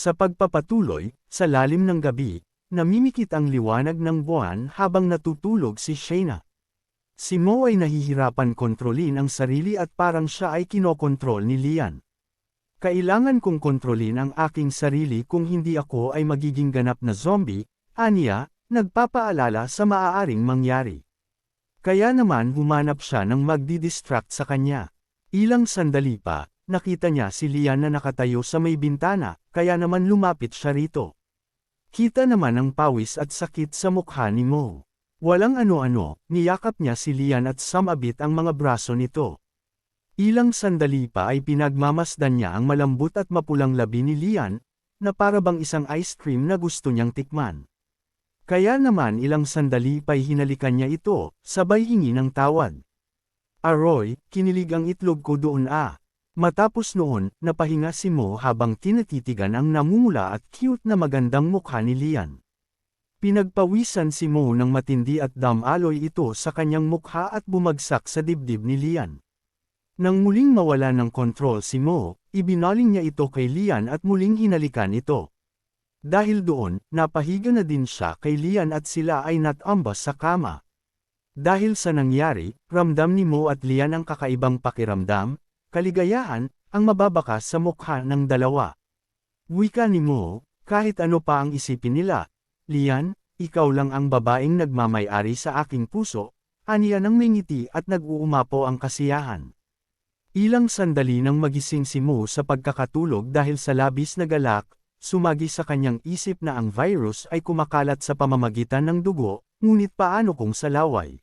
Sa pagpapatuloy, sa lalim ng gabi, namimikit ang liwanag ng buwan habang natutulog si Shayna. Si Mo ay nahihirapan kontrolin ang sarili at parang siya ay kinokontrol ni Lian. Kailangan kong kontrolin ang aking sarili kung hindi ako ay magiging ganap na zombie, aniya, nagpapaalala sa maaaring mangyari. Kaya naman humanap siya ng magdi-distract sa kanya. Ilang sandali pa, nakita niya si Lian na nakatayo sa may bintana, kaya naman lumapit siya rito. Kita naman ang pawis at sakit sa mukha ni Mo. Walang ano-ano, niyakap niya si Lian at samabit ang mga braso nito. Ilang sandali pa ay pinagmamasdan niya ang malambot at mapulang labi ni Lian, na para bang isang ice cream na gusto niyang tikman. Kaya naman ilang sandali pa'y hinalikan niya ito, sabay hingi ng tawad. Aroy, kinilig ang itlog ko doon ah. Matapos noon, napahinga si Mo habang tinatitigan ang namumula at cute na magandang mukha ni Lian. Pinagpawisan si Mo ng matindi at damaloy ito sa kanyang mukha at bumagsak sa dibdib ni Lian. Nang muling mawala ng kontrol si Mo, ibinaling niya ito kay Lian at muling hinalikan ito. Dahil doon, napahiga na din siya kay Lian at sila ay natambas sa kama. Dahil sa nangyari, ramdam ni Mo at Lian ang kakaibang pakiramdam, kaligayahan, ang mababakas sa mukha ng dalawa. Wika ni Mo, kahit ano pa ang isipin nila, Lian, ikaw lang ang babaeng nagmamayari sa aking puso, aniya ng mingiti at nag-uumapo ang kasiyahan. Ilang sandali nang magising si Mo sa pagkakatulog dahil sa labis na galak, sumagi sa kanyang isip na ang virus ay kumakalat sa pamamagitan ng dugo, ngunit paano kung sa laway?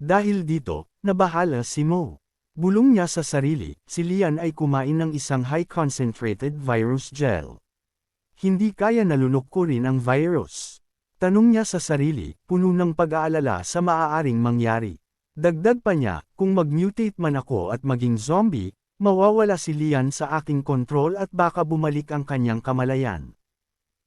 Dahil dito, nabahala si Mo. Bulong niya sa sarili, si Lian ay kumain ng isang high-concentrated virus gel. Hindi kaya nalunok ko rin ang virus. Tanong niya sa sarili, puno ng pag-aalala sa maaaring mangyari. Dagdag pa niya, kung mag-mutate man ako at maging zombie, Mawawala si Lian sa aking kontrol at baka bumalik ang kanyang kamalayan.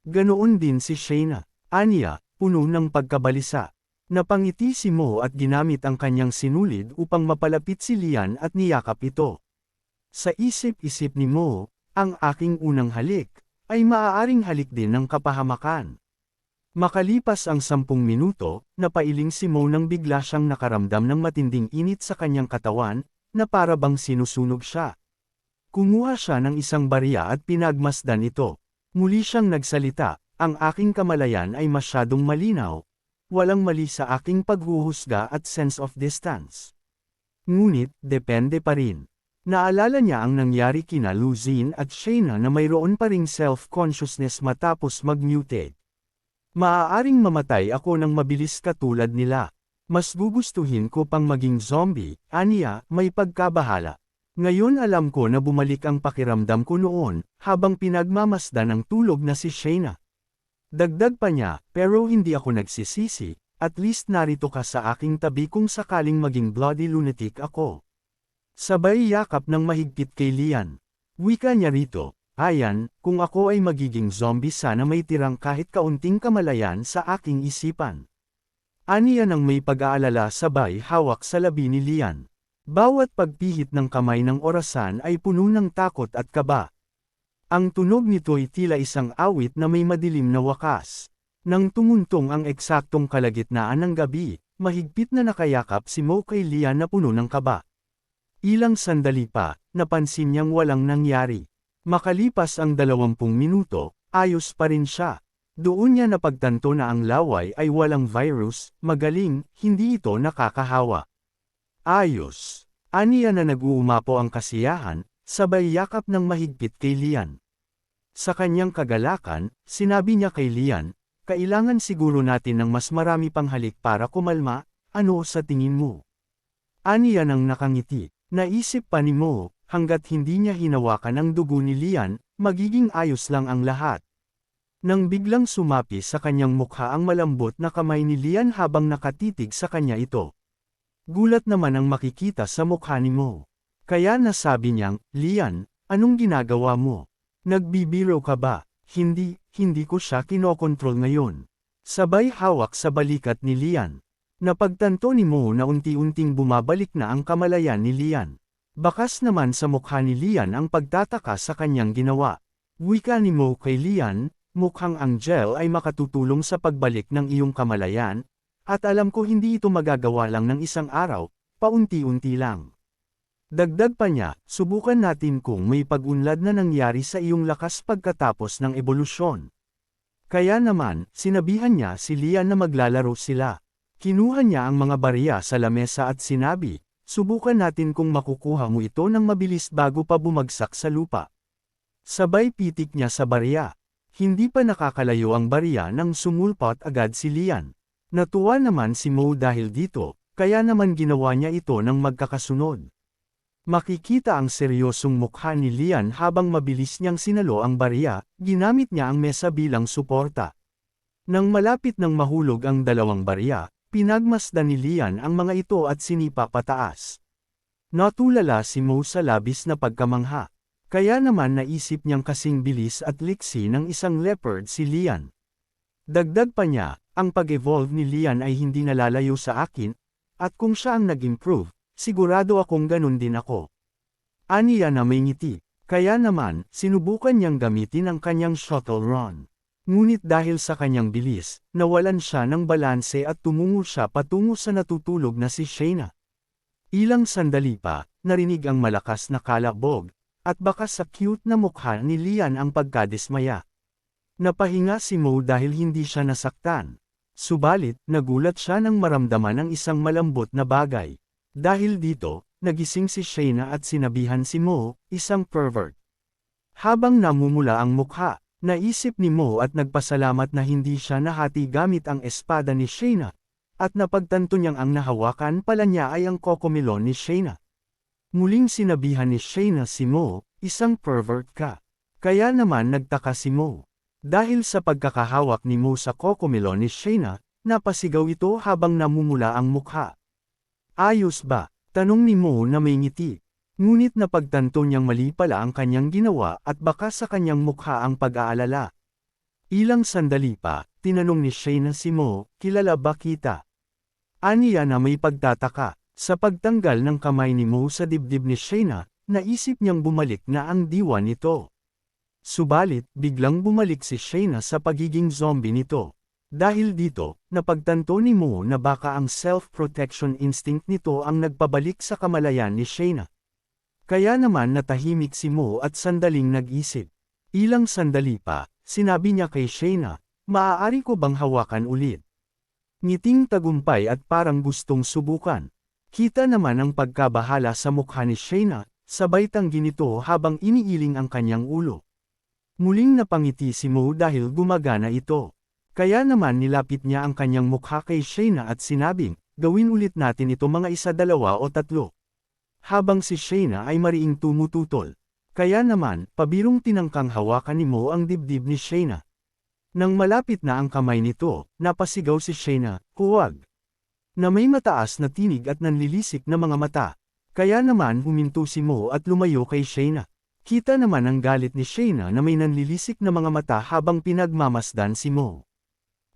Ganoon din si Shayna. Anya, puno ng pagkabalisa. Napangiti si Mo at ginamit ang kanyang sinulid upang mapalapit si Lian at niyakap ito. Sa isip-isip ni Mo, ang aking unang halik, ay maaaring halik din ng kapahamakan. Makalipas ang sampung minuto, napailing si Mo nang bigla siyang nakaramdam ng matinding init sa kanyang katawan, na para bang sinusunog siya. Kumuha siya ng isang barya at pinagmasdan ito. Muli siyang nagsalita, ang aking kamalayan ay masyadong malinaw. Walang mali sa aking paghuhusga at sense of distance. Ngunit, depende pa rin. Naalala niya ang nangyari kina Luzine at Shayna na mayroon pa ring self-consciousness matapos mag-mutate. Maaaring mamatay ako ng mabilis katulad nila. Mas gugustuhin ko pang maging zombie, aniya, may pagkabahala. Ngayon alam ko na bumalik ang pakiramdam ko noon, habang pinagmamasdan ang tulog na si Shayna. Dagdag pa niya, pero hindi ako nagsisisi, at least narito ka sa aking tabi kung sakaling maging bloody lunatic ako. Sabay yakap ng mahigpit kay Lian. Wika niya rito, Ayan, kung ako ay magiging zombie sana may tirang kahit kaunting kamalayan sa aking isipan. Aniya ng may pag-aalala sabay hawak sa labi ni Lian. Bawat pagpihit ng kamay ng orasan ay puno ng takot at kaba. Ang tunog nito'y tila isang awit na may madilim na wakas. Nang tumuntong ang eksaktong kalagitnaan ng gabi, mahigpit na nakayakap si Mo kay Lian na puno ng kaba. Ilang sandali pa, napansin niyang walang nangyari. Makalipas ang dalawampung minuto, ayos pa rin siya. Doon niya napagtanto na ang laway ay walang virus, magaling, hindi ito nakakahawa. Ayos. Aniya na nag-uumapo ang kasiyahan, sabay yakap ng mahigpit kay Lian. Sa kanyang kagalakan, sinabi niya kay Lian, kailangan siguro natin ng mas marami pang halik para kumalma, ano sa tingin mo? Aniya nang nakangiti, naisip pa ni Mo, hanggat hindi niya hinawakan ang dugo ni Lian, magiging ayos lang ang lahat. Nang biglang sumapi sa kanyang mukha ang malambot na kamay ni Lian habang nakatitig sa kanya ito. Gulat naman ang makikita sa mukha ni Mo. Kaya nasabi niyang, Lian, anong ginagawa mo? Nagbibiro ka ba? Hindi, hindi ko siya kinokontrol ngayon. Sabay hawak sa balikat ni Lian. Napagtanto ni Mo na unti-unting bumabalik na ang kamalayan ni Lian. Bakas naman sa mukha ni Lian ang pagtataka sa kanyang ginawa. Wika ni Mo kay Lian, mukhang ang gel ay makatutulong sa pagbalik ng iyong kamalayan, at alam ko hindi ito magagawa lang ng isang araw, paunti-unti lang. Dagdag pa niya, subukan natin kung may pag-unlad na nangyari sa iyong lakas pagkatapos ng ebolusyon. Kaya naman, sinabihan niya si Lian na maglalaro sila. Kinuha niya ang mga barya sa lamesa at sinabi, subukan natin kung makukuha mo ito ng mabilis bago pa bumagsak sa lupa. Sabay pitik niya sa barya. Hindi pa nakakalayo ang barya nang sumulpot agad si Lian. Natuwa naman si Mo dahil dito, kaya naman ginawa niya ito ng magkakasunod. Makikita ang seryosong mukha ni Lian habang mabilis niyang sinalo ang barya, ginamit niya ang mesa bilang suporta. Nang malapit ng mahulog ang dalawang barya, pinagmasdan ni Lian ang mga ito at sinipa pataas. Natulala si Mo sa labis na pagkamangha. Kaya naman naisip niyang kasing bilis at liksi ng isang leopard si Lian. Dagdag pa niya, ang pag-evolve ni Lian ay hindi nalalayo sa akin, at kung siya ang nag-improve, sigurado akong ganun din ako. Aniya na may ngiti, kaya naman, sinubukan niyang gamitin ang kanyang shuttle run. Ngunit dahil sa kanyang bilis, nawalan siya ng balanse at tumungo siya patungo sa natutulog na si Shayna. Ilang sandali pa, narinig ang malakas na kalabog, at baka sa cute na mukha ni Lian ang pagkadismaya. Napahinga si Mo dahil hindi siya nasaktan. Subalit, nagulat siya nang maramdaman ang isang malambot na bagay. Dahil dito, nagising si Shayna at sinabihan si Mo, isang pervert. Habang namumula ang mukha, naisip ni Mo at nagpasalamat na hindi siya nahati gamit ang espada ni Shayna, at napagtanto niyang ang nahawakan pala niya ay ang kokomilon ni Shayna. Muling sinabihan ni Shayna si Mo, isang pervert ka. Kaya naman nagtaka si Mo. Dahil sa pagkakahawak ni Mo sa kokomilon ni Shayna, napasigaw ito habang namumula ang mukha. Ayos ba? Tanong ni Mo na may ngiti. Ngunit napagtanto niyang mali pala ang kanyang ginawa at baka sa kanyang mukha ang pag-aalala. Ilang sandali pa, tinanong ni Shayna si Mo, kilala ba kita? Aniya na may pagtataka. Sa pagtanggal ng kamay ni Mo sa dibdib ni Shayna, naisip niyang bumalik na ang diwa nito. Subalit, biglang bumalik si Shayna sa pagiging zombie nito. Dahil dito, napagtanto ni Mo na baka ang self-protection instinct nito ang nagpabalik sa kamalayan ni Shayna. Kaya naman natahimik si Mo at sandaling nag-isip. Ilang sandali pa, sinabi niya kay Shayna, maaari ko bang hawakan ulit? Ngiting tagumpay at parang gustong subukan. Kita naman ang pagkabahala sa mukha ni Shayna, sabay tanggi nito habang iniiling ang kanyang ulo. Muling napangiti si Mo dahil gumagana ito. Kaya naman nilapit niya ang kanyang mukha kay Shayna at sinabing, gawin ulit natin ito mga isa dalawa o tatlo. Habang si Shayna ay mariing tumututol. Kaya naman, pabirong tinangkang hawakan ni Mo ang dibdib ni Shayna. Nang malapit na ang kamay nito, napasigaw si Shayna, huwag na may mataas na tinig at nanlilisik na mga mata. Kaya naman huminto si Mo at lumayo kay Shayna. Kita naman ang galit ni Shayna na may nanlilisik na mga mata habang pinagmamasdan si Mo.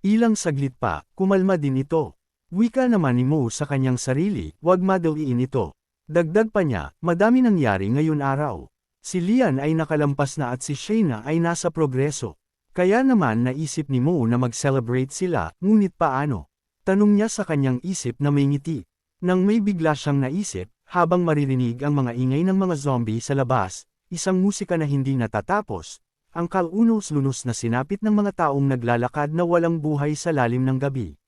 Ilang saglit pa, kumalma din ito. Wika naman ni Mo sa kanyang sarili, wag madaliin ito. Dagdag pa niya, madami nangyari ngayon araw. Si Lian ay nakalampas na at si Shayna ay nasa progreso. Kaya naman naisip ni Mo na mag-celebrate sila, ngunit paano? Tanong niya sa kanyang isip na may ngiti. Nang may bigla siyang naisip, habang maririnig ang mga ingay ng mga zombie sa labas, isang musika na hindi natatapos, ang kalunos-lunos na sinapit ng mga taong naglalakad na walang buhay sa lalim ng gabi.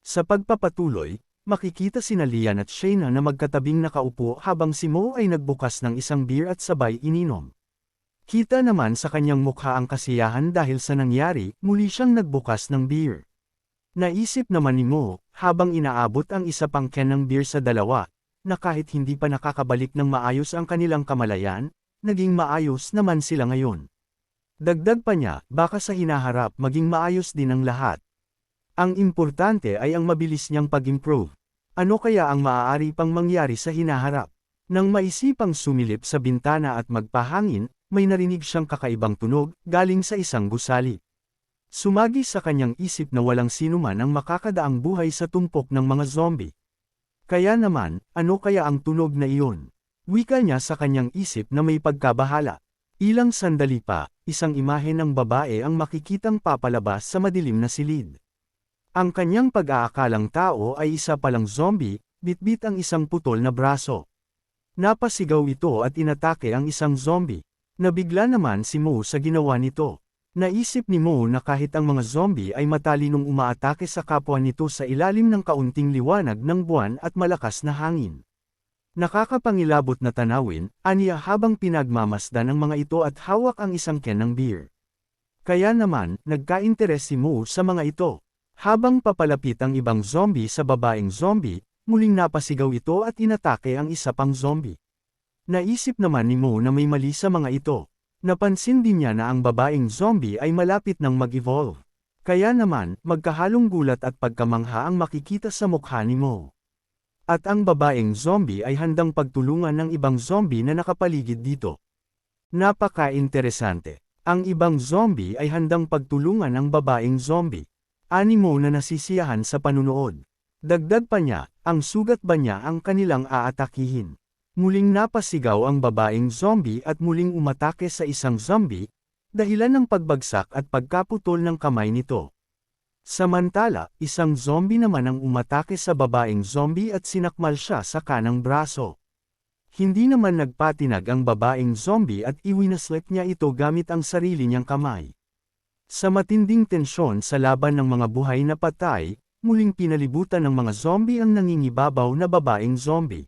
Sa pagpapatuloy, makikita si Lian at Shayna na magkatabing nakaupo habang si Mo ay nagbukas ng isang beer at sabay ininom. Kita naman sa kanyang mukha ang kasiyahan dahil sa nangyari, muli siyang nagbukas ng beer. Naisip naman ni Mo, habang inaabot ang isa pang can ng beer sa dalawa, na kahit hindi pa nakakabalik ng maayos ang kanilang kamalayan, naging maayos naman sila ngayon. Dagdag pa niya, baka sa hinaharap maging maayos din ang lahat. Ang importante ay ang mabilis niyang pag-improve. Ano kaya ang maaari pang mangyari sa hinaharap? Nang maisipang sumilip sa bintana at magpahangin, may narinig siyang kakaibang tunog, galing sa isang gusali. Sumagi sa kanyang isip na walang sinuman ang makakadaang buhay sa tumpok ng mga zombie. Kaya naman, ano kaya ang tunog na iyon? Wika niya sa kanyang isip na may pagkabahala. Ilang sandali pa, isang imahe ng babae ang makikitang papalabas sa madilim na silid. Ang kanyang pag-aakalang tao ay isa palang zombie, bitbit ang isang putol na braso. Napasigaw ito at inatake ang isang zombie. Nabigla naman si Mo sa ginawa nito. Naisip ni Mo na kahit ang mga zombie ay matalinong umaatake sa kapwa nito sa ilalim ng kaunting liwanag ng buwan at malakas na hangin. Nakakapangilabot na tanawin, aniya habang pinagmamasdan ng mga ito at hawak ang isang can ng beer. Kaya naman, nagka-interes si Mo sa mga ito. Habang papalapit ang ibang zombie sa babaeng zombie, muling napasigaw ito at inatake ang isa pang zombie. Naisip naman ni Mo na may mali sa mga ito. Napansin din niya na ang babaeng zombie ay malapit ng mag-evolve. Kaya naman, magkahalong gulat at pagkamangha ang makikita sa mukha ni Mo. At ang babaeng zombie ay handang pagtulungan ng ibang zombie na nakapaligid dito. Napaka-interesante. Ang ibang zombie ay handang pagtulungan ng babaeng zombie. Animo na nasisiyahan sa panunood. Dagdag pa niya, ang sugat ba niya ang kanilang aatakihin. Muling napasigaw ang babaeng zombie at muling umatake sa isang zombie, dahilan ng pagbagsak at pagkaputol ng kamay nito. Samantala, isang zombie naman ang umatake sa babaeng zombie at sinakmal siya sa kanang braso. Hindi naman nagpatinag ang babaeng zombie at iwinaslet niya ito gamit ang sarili niyang kamay. Sa matinding tensyon sa laban ng mga buhay na patay, muling pinalibutan ng mga zombie ang nangingibabaw na babaeng zombie.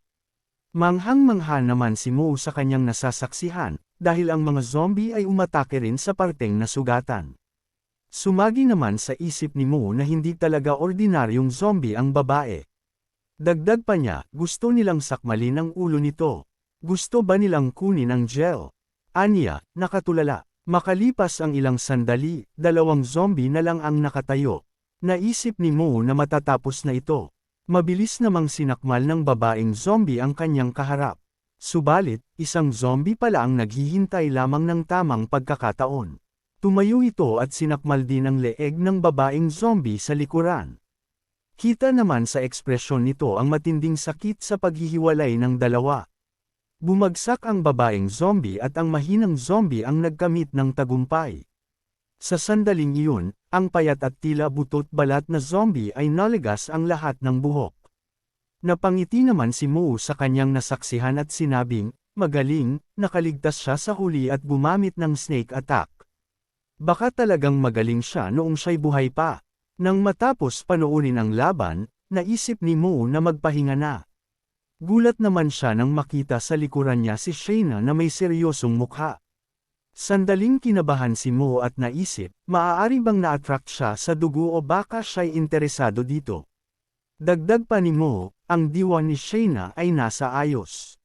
Manghang-mangha naman si Mo sa kanyang nasasaksihan, dahil ang mga zombie ay umatake rin sa parteng nasugatan. Sumagi naman sa isip ni Mo na hindi talaga ordinaryong zombie ang babae. Dagdag pa niya, gusto nilang sakmalin ang ulo nito. Gusto ba nilang kunin ang gel? Anya, nakatulala. Makalipas ang ilang sandali, dalawang zombie na lang ang nakatayo. Naisip ni Mo na matatapos na ito. Mabilis namang sinakmal ng babaeng zombie ang kanyang kaharap. Subalit, isang zombie pala ang naghihintay lamang ng tamang pagkakataon. Tumayo ito at sinakmal din ang leeg ng babaeng zombie sa likuran. Kita naman sa ekspresyon nito ang matinding sakit sa paghihiwalay ng dalawa. Bumagsak ang babaeng zombie at ang mahinang zombie ang nagkamit ng tagumpay. Sa sandaling iyon, ang payat at tila butot balat na zombie ay naligas ang lahat ng buhok. Napangiti naman si Mo sa kanyang nasaksihan at sinabing, magaling, nakaligtas siya sa huli at gumamit ng snake attack. Baka talagang magaling siya noong siya'y buhay pa. Nang matapos panoorin ang laban, naisip ni Mo na magpahinga na. Gulat naman siya nang makita sa likuran niya si Shayna na may seryosong mukha. Sandaling kinabahan si Mo at naisip, maaari bang na-attract siya sa dugo o baka siya'y interesado dito. Dagdag pa ni Mo, ang diwa ni Shayna ay nasa ayos.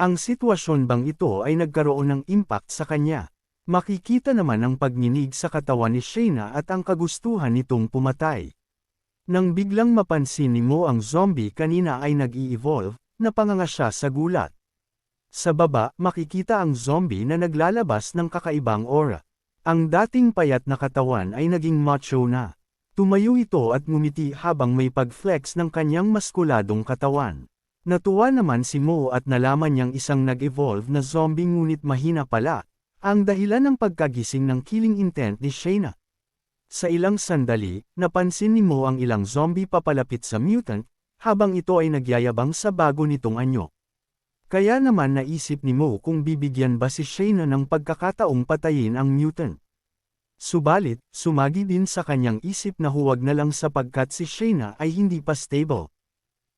Ang sitwasyon bang ito ay nagkaroon ng impact sa kanya? Makikita naman ang pagninig sa katawan ni Shayna at ang kagustuhan nitong pumatay. Nang biglang mapansin ni Mo ang zombie kanina ay nag-i-evolve, napanganga siya sa gulat. Sa baba, makikita ang zombie na naglalabas ng kakaibang aura. Ang dating payat na katawan ay naging macho na. Tumayo ito at ngumiti habang may pag-flex ng kanyang maskuladong katawan. Natuwa naman si Mo at nalaman niyang isang nag-evolve na zombie ngunit mahina pala, ang dahilan ng pagkagising ng killing intent ni Shayna. Sa ilang sandali, napansin ni Mo ang ilang zombie papalapit sa mutant, habang ito ay nagyayabang sa bago nitong anyo. Kaya naman naisip ni Mo kung bibigyan ba si Shayna ng pagkakataong patayin ang mutant. Subalit, sumagi din sa kanyang isip na huwag na lang sapagkat si Shayna ay hindi pa stable.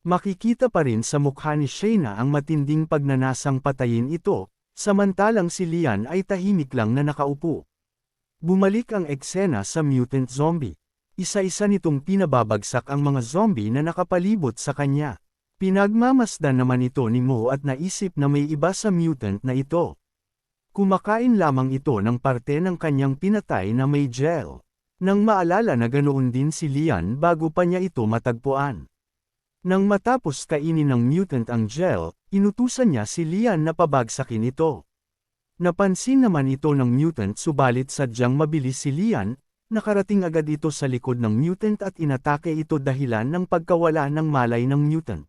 Makikita pa rin sa mukha ni Shayna ang matinding pagnanasang patayin ito, Samantalang si Lian ay tahimik lang na nakaupo. Bumalik ang eksena sa mutant zombie. Isa-isa nitong pinababagsak ang mga zombie na nakapalibot sa kanya. Pinagmamasdan naman ito ni Mo at naisip na may iba sa mutant na ito. Kumakain lamang ito ng parte ng kanyang pinatay na may gel. Nang maalala na ganoon din si Lian bago pa niya ito matagpuan. Nang matapos kainin ng mutant ang gel, Inutusan niya si Lian na pabagsakin ito. Napansin naman ito ng mutant subalit sadyang mabilis si Lian, nakarating agad ito sa likod ng mutant at inatake ito dahilan ng pagkawala ng malay ng mutant.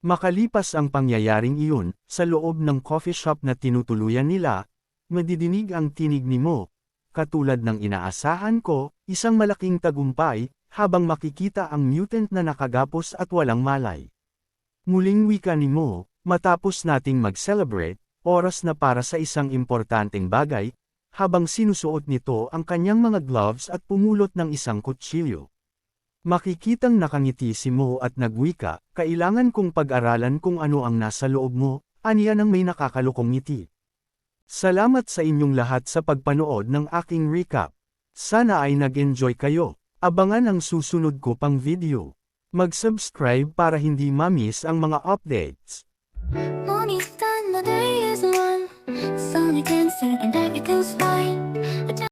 Makalipas ang pangyayaring iyon, sa loob ng coffee shop na tinutuluyan nila, madidinig ang tinig ni Mo. Katulad ng inaasahan ko, isang malaking tagumpay, habang makikita ang mutant na nakagapos at walang malay. Muling wika ni Mo, matapos nating mag-celebrate, oras na para sa isang importanteng bagay, habang sinusuot nito ang kanyang mga gloves at pumulot ng isang kutsilyo. Makikitang nakangiti si Mo at nagwika, kailangan kong pag-aralan kung ano ang nasa loob mo, aniya ng may nakakalukong ngiti. Salamat sa inyong lahat sa pagpanood ng aking recap. Sana ay nag-enjoy kayo. Abangan ang susunod ko pang video. Mag-subscribe para hindi mamiss ang mga updates. Morning sun, the day is one. Sun, you can and day it